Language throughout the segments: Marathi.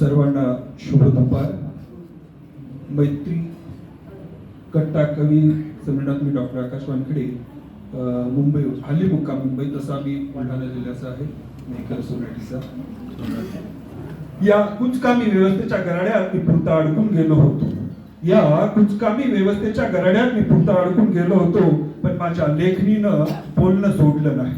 सर्वांना शुभ दुपार. मैत्री कट्टा कवी संमेलनात मी डॉक्टर आकाश वानखडे. मुंबई हल्ली मुक्का मुंबई तसा मी बुलढाणा जिल्ह्याचा आहे. मेकर सोसायटीचा. या कुचकामी व्यवस्थेच्या गराड्यात मी पुरता अडकून गेलो होतो. या कुचकामी व्यवस्थेच्या गराड्यात मी पुरता अडकून गेलो होतो पण माझ्या लेखणीनं बोलणं सोडलं नाही.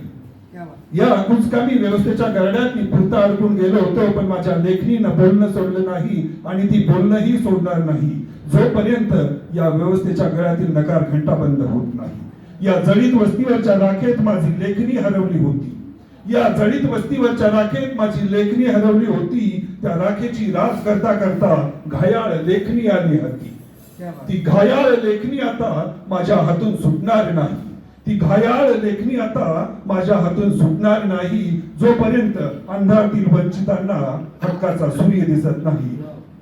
या कुचकामी व्यवस्थेच्या गरड्यात मी पुरता अडकून गेलो होतो पण माझ्या लेखणीनं बोलणं सोडलं नाही आणि ती बोलणंही सोडणार नाही. जोपर्यंत या व्यवस्थेच्या गळ्यातील नकार घंटा बंद होत नाही. या जळीत वस्तीवरच्या राखेत माझी लेखणी हरवली होती. या जळीत वस्तीवरच्या राखेत माझी लेखणी हरवली होती. त्या राखेची रास करता करता घायाळ लेखणी आली होती. ती घायाळ लेखणी आता माझ्या हातून सुटणार नाही. ती घायाळ लेखणी आता माझ्या हातून सुटणार नाही. जोपर्यंत अंधारातील वंचितांना हक्काचा सूर्य दिसत नाही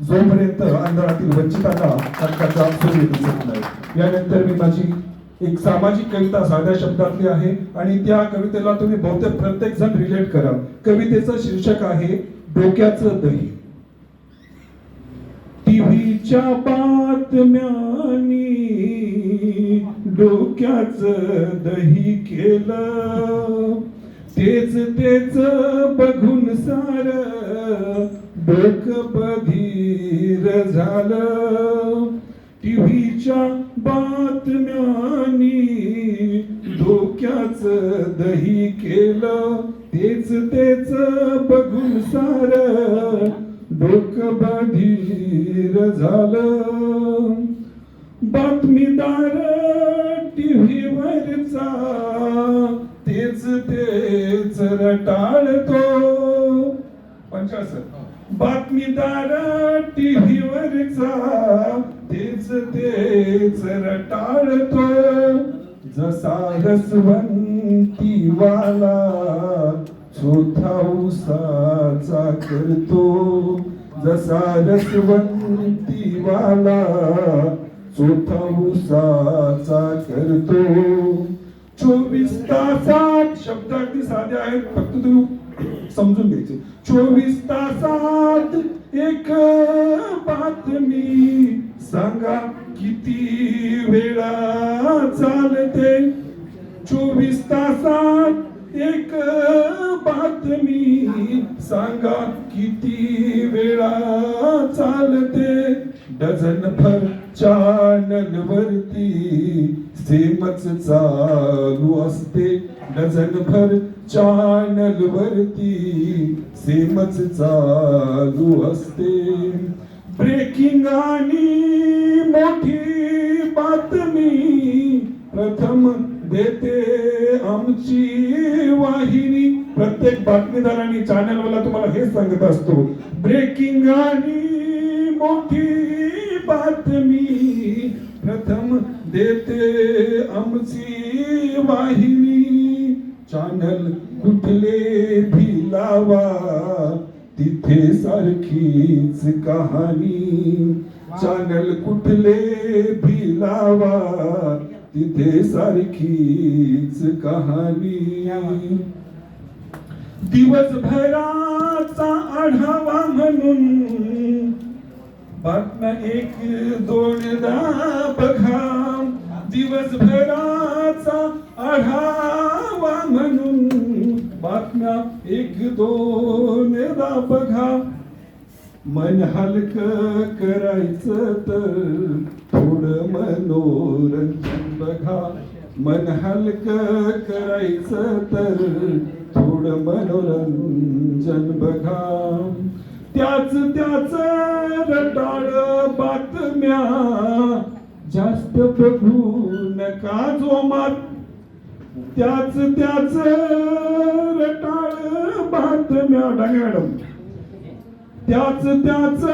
जोपर्यंत अंधारातील वंचितांना हक्काचा सूर्य दिसत नाही. यानंतर मी माझी एक सामाजिक कविता साध्या शब्दातली आहे आणि त्या कवितेला तुम्ही बहुतेक प्रत्येक जण रिलेट करा. कवितेचं शीर्षक आहे डोक्याचं दही. टीव्हीच्या बातम्यानी डोक्याच दही केलं. तेच तेच बघून सार डोक बधीर झालं. टीव्हीच्या बातम्यानी डोक्याच दही केलं. तेच तेच बघून सार डोक बधीर झालं. बातमीदार टीव्हीवरचा तेच तेच रटाळतो पंचासर बातमीदार टीव्हीवरचा तेच तेच रटाळतो जसा रसवंती वाला चोथा उसाचा करतो. जसा रसवंती वाला चोथा उसाचा करतो. चोवीस तासात शब्द अगदी साधे आहेत फक्त तुम्ही समजून घ्यायचे. चोवीस तासात एक बातमी सांगा किती वेळा चालते? चोवीस तासात एक बातमी सांगा किती वेळा चालते? डझन भर चॅनल वरती सेमच चालू असते. डझन भर चॅनल वरती सेमच चालू असते. ब्रेकिंग आणि मोठी बातमी प्रथम देते आमची वाहिनी. प्रत्येक बातमीदारांनी चॅनलवाला तुम्हाला हे सांगत असतो. ब्रेकिंग आणि मोठी बातमी प्रथम देते आमची वाहिनी. चॅनल कुठले भी लावा तिथे सारखीच कहाणी. चॅनल कुठले भी लावा तिथे सारखीच कहाणी. दिवसभराचा आढावा म्हणून बातम्या एक दोनदा बघा दिवसभराचा आढावा म्हणून. बातम्या एक दोनदा बघा मन हलक करायचं तर थोडं मनोरंजन बघा. मन हलक करायचं तर थोडं मनोरंजन बघा. त्याच त्याच जास्त बघू नका जोमात. त्याच त्याच रटाळ बातम्या डांगे मॅडम. त्याच त्याच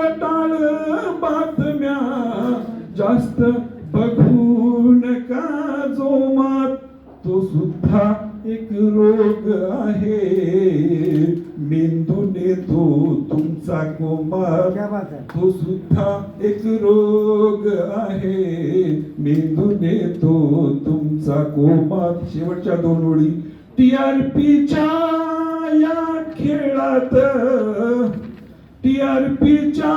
रटाळ बातम्या जास्त बघू नका जोमात. तो सुद्धा एक रोग आहे. तो सुद्धा एक रोग आहे. मेंदूने तो तुमचा कोमात शेवटच्या दोन ओळी. टीआरपीच्या या खेळात टीआरपीच्या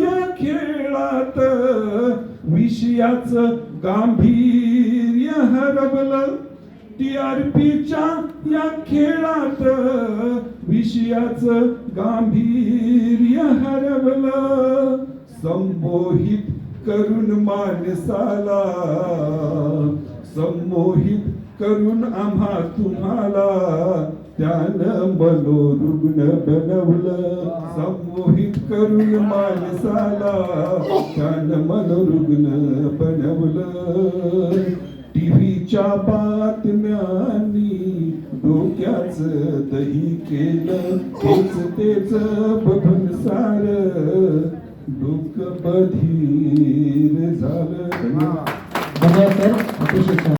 या खेळात विषयाचं गांभीर्य हरवलं टीआरपीच्या या खेळात विषयाचं गांभीर्य हरवलं. संमोहित करून माणसाला. संमोहित करून आम्हा तुम्हाला. त्यानं मनोरुग्ण बनवलं. संमोहित करून माणसाला. त्यानं मनोरुग्ण बनवलं. टीव्हीच्या बातम्यांनी डोक्याच दही केलं तेच तेच बघून सार. डोक बधीर झालं. धन्यवाद अतिशय